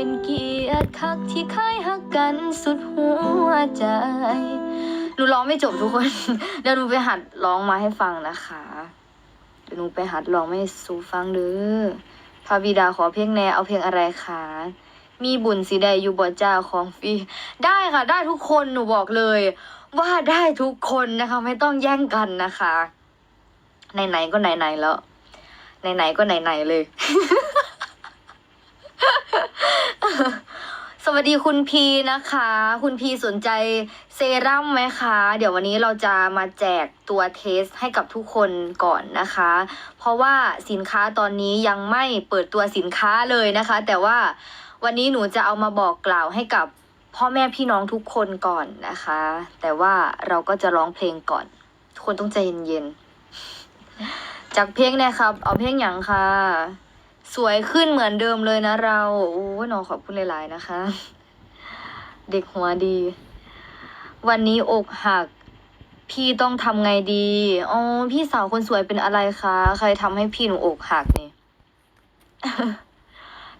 เป็นเกียรติคักที่เคยหักกันสุดหัวใจ หนูร้องไม่จบทุกคน เดี๋ยวหนูไปหัดร้องมาให้ฟังนะคะเดี๋ยวหนูไปหัดร้องไม่สูฟังเด้อพระบิดาขอเพลงแนเอาเพลงอะไรคะ มีบุญสีใดอยู่บ่เจ้าของฟรี ได้ค่ะ ได้ทุกคนหนูบอกเลย ว่าได้ทุกคนนะคะ ไม่ต้องแย่งกันนะคะ ไหนๆก็ไหนๆแล้ว ไหนๆก็ไหนๆเลย ส วัสดีคุณพีนะคะ คุณพีสนใจเซรั่มไหมคะ เดี๋ยววันนี้เราจะมาแจกตัวเทสให้กับทุกคนก่อนนะคะ เพราะว่าสินค้าตอนนี้ยังไม่เปิดตัวสินค้าเลยนะคะ แต่ว่าวันนี้หนูจะเอามาบอกกล่าวให้กับพ่อแม่พี่น้องทุกคนก่อนนะคะ แต่ว่าเราก็จะร้องเพลงก่อน ทุกคนต้องใจเย็นๆจากเพลงเนะครับ เอาเพลงหยังค่ะ สวยขึ้นเหมือนเดิมเลยนะเรา โอ้น้องขอบคุณหลาย ๆ นะคะ เด็กหัวดี วันนี้อกหัก พี่ต้องทำไงดีอ๋อพี่สาวคนสวยเป็นอะไรคะ ใครทำให้พี่หนูอกหักนี่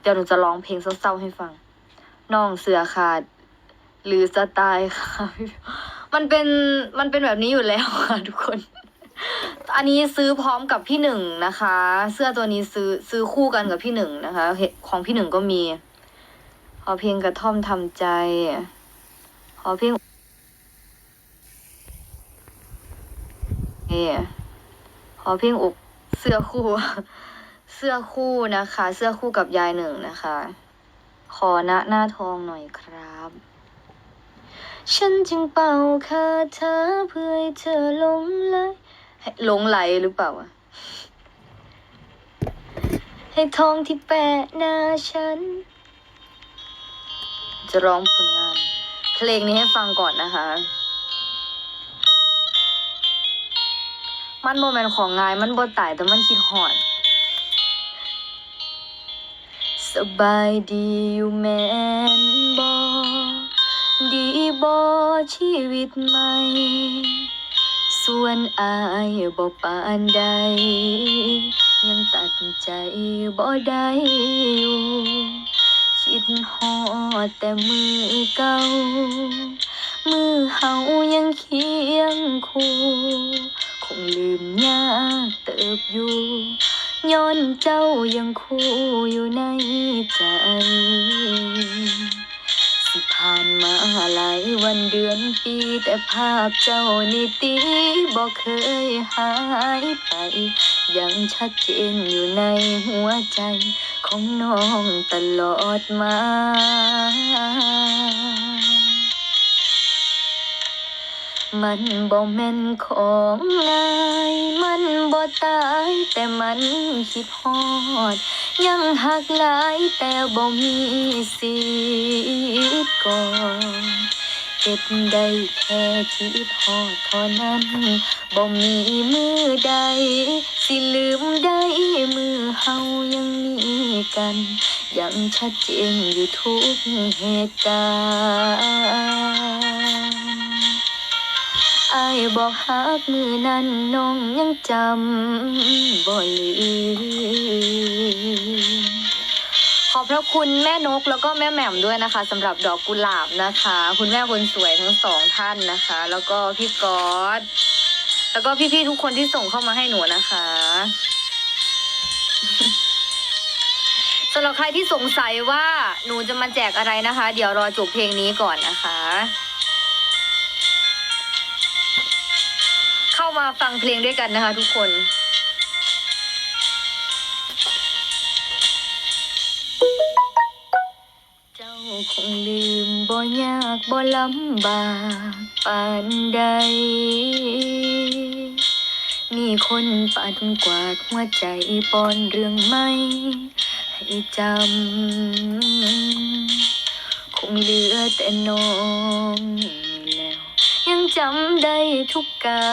เดี๋ยวหนูจะร้องเพลงเศร้า ๆ ให้ฟัง น้องเสือขาด หรือสไตล์ค่ะ มันเป็น มันเป็นแบบนี้อยู่แล้วค่ะทุกคน อันนี้ซื้อพร้อมกับพี่หนึ่งนะคะ เสื้อตัวนี้ซื้อซื้อคู่กันกับพี่หนึ่งนะคะ ของพี่หนึ่งก็มี ขอเพลงกระท่อมทำใจ ขอเพลงเอขอเพลงอกเสื้อคู่ เสื้อคู่นะคะ เสื้อคู่กับยายหนึ่งนะคะ ขอณหน้าทองหน่อยครับฉันจึงเป่าคาถาเพื่อให้เธอหลงไหล หลงไหลหรือเปล่าอะให้ทองที่แปะหน้าฉัน จะร้องผลงาน เพลงนี้ให้ฟังก่อนนะคะ มันโมเมนต์ของงายมันบ่ตายแต่มันคิดหอด สบายดีอยู่แมนบอดีบอชีวิตใหม่ ส่วนอายบ่ปานใด ยังตัดใจบ่ได้อยู่คิดฮอดแต่มือเก่า มือเฮายังเคียงคู่ คงลืมยากเติบอยู่ย้อนเจ้ายังคู่อยู่ในใจ แต่ภาพเจ้านี่ตีบอกเคยหายไป ยังชัดเจนอยู่ในหัวใจของน้องตลอดมา มันบ่แม่นของง่ายมันบ่ตายแต่มันคิดฮอด ยังหักหลายแต่บ่มีสิทธิ์ก่อน เก็บได้แค่คิดฮอดเท่านั้นบ่มีมือใด สิลืมได้มือเฮายังมีกัน ยังชัดเจนอยู่ทุกเหตุการณ์อบอกฮักมือนั้นน้องยังจำบ่ลืม อบพระคุณแม่นกแล้วก็แม่แหม่มด้วยนะคะสำหรับดอกกุหลาบนะคะ คุณแม่คนสวยทั้งสองท่านนะคะ แล้วก็พี่ก๊อตแล้วก็พี่ๆทุกคนที่ส่งเข้ามาให้หนูนะคะสำหรับใครที่สงสัยว่าหนูจะมาแจกอะไรนะคะ เดี๋ยวรอจบเพลงนี้ก่อนนะคะ เข้ามาฟังเพลงด้วยกันนะคะ ทุกคน คงลืมบ่ยากบ่ลำบากปานใด มีคนปัดกวาดหัวใจปอนเรื่องไม่ให้จำ คงเหลือแต่น้องแล้ว ยังจำได้ทุกกา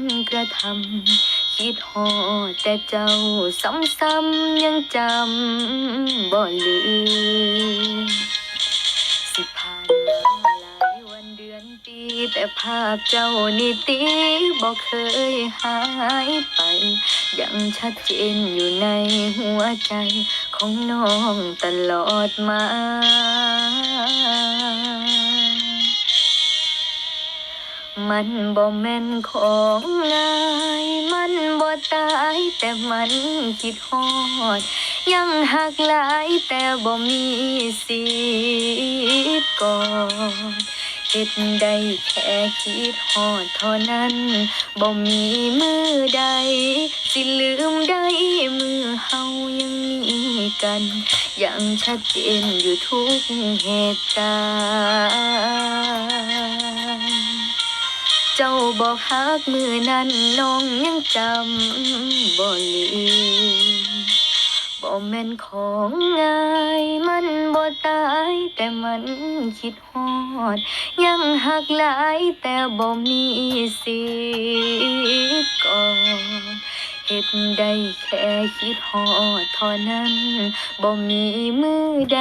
รกระทำคิดฮอแต่เจ้าซ้ำๆยังจำบ่ลืม แต่ภาพเจ้านี่ตีบ่เคยหายไป ยังชัดเจนอยู่ในหัวใจของน้องตลอดมา มันบ่แม่นของง่าย มันบ่ตายแต่มันคิดฮอด ยังหักหลายแต่บ่มีสิทธิ์กอน เฮ็ดได้แค่คิดฮอดเท่านั้นบ่มีมือใด สิลืมได้มือเฮายังมีกันยังชัดเจนอยู่ทุกเหตุการณ์เจ้าบอกฮักมือนั้นน้องยังจำบ่ลืม แม่นของง่ายมันบ่ตายแต่มันคิดฮอด ยังหักหลายแต่บ่มีสิทธิ์ก่อนเฮ็ดได้แค่คิดฮอดเท่านั้นบ่มีมือใด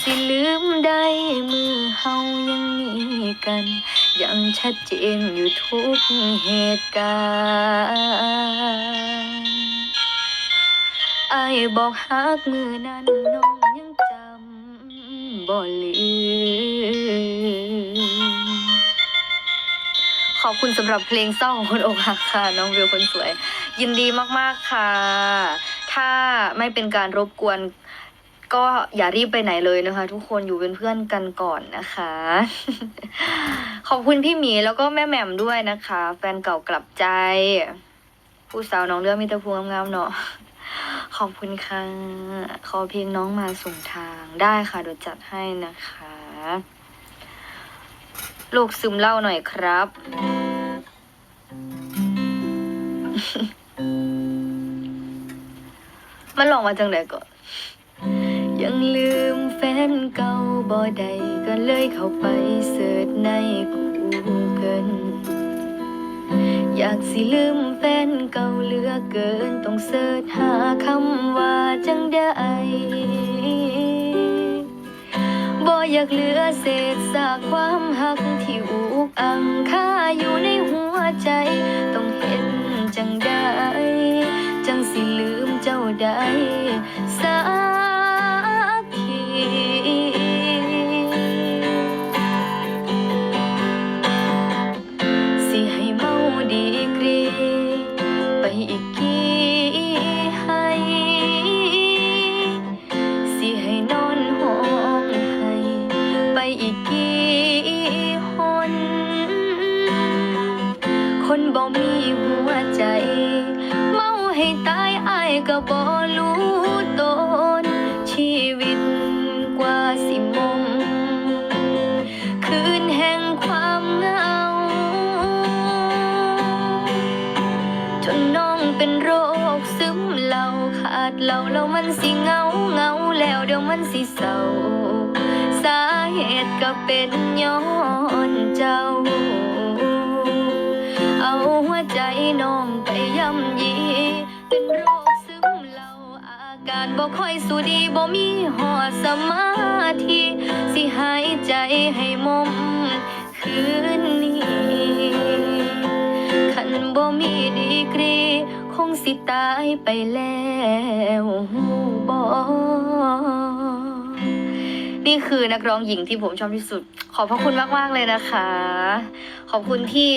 สิลืมได้มือเฮายังมีกัน ยังชัดเจนอยู่ทุกเหตุการณ์ ไอ้บอกฮักมือนั้นน้องยังจำบ่ลืมขอบคุณสำหรับเพลงเศร้าของคนอกหักค่ะ น้องวิวคนสวย ยินดีมากๆค่ะ ถ้าไม่เป็นการรบกวน ก็อย่ารีบไปไหนเลยนะคะ ทุกคนอยู่เป็นเพื่อนกันก่อนนะคะ ขอบคุณพี่หมีแล้วก็แม่แหม่มด้วยนะคะ แฟนเก่ากลับใจ ผู้สาวน้องเลือดมีแต่พวงงามๆเนาะ ขอบคุณค่ะ ขอเพลงน้องมาส่งทางได้ค่ะเดี๋ยวจัดให้นะคะ ลูกซึมเล่าหน่อยครับ มันหลอกมาจังไหนก่อนยังลืมแฟนเก่าบ่ได้ก็เลยเข้าไปเสิร์ชใน Google อยากสิลืมแฟนเก่าเหลือเกิน ต้องเสิร์ชหาคำว่าจังได้บ่อยากเหลือเศษซากความหักที่อุกอังค่าอยู่ในหัวใจ ต้องเห็นจังได้ จังสิลืมเจ้าได้ อีกกี่หนคนบ่มีหัวใจ เมาให้ตายอายก็บ่รู้ตน ชีวิตกว่าสิมงคืนแห่งความเหงา จนน้องเป็นโรคซึมเหล่าขาดเหล่าแล้วมันสิเหงาเหงาแล้วเดี๋ยวมันสิเศร้าสา ตุก็เป็นย้อนเจ้า เอาหัวใจน้องไปย่ำยี เป็นโรคซึมเหล่าอาการบ่ค่อยสู้ดีบ่มีหอดสมาธิสิหายใจให้มมคืนนี้คันบ่มีดีกรี คงสิตายไปแล้วบอ นี่คือนักร้องหญิงที่ผมชอบที่สุด ขอบพระคุณมาก ๆ เลยนะคะ ขอบคุณที่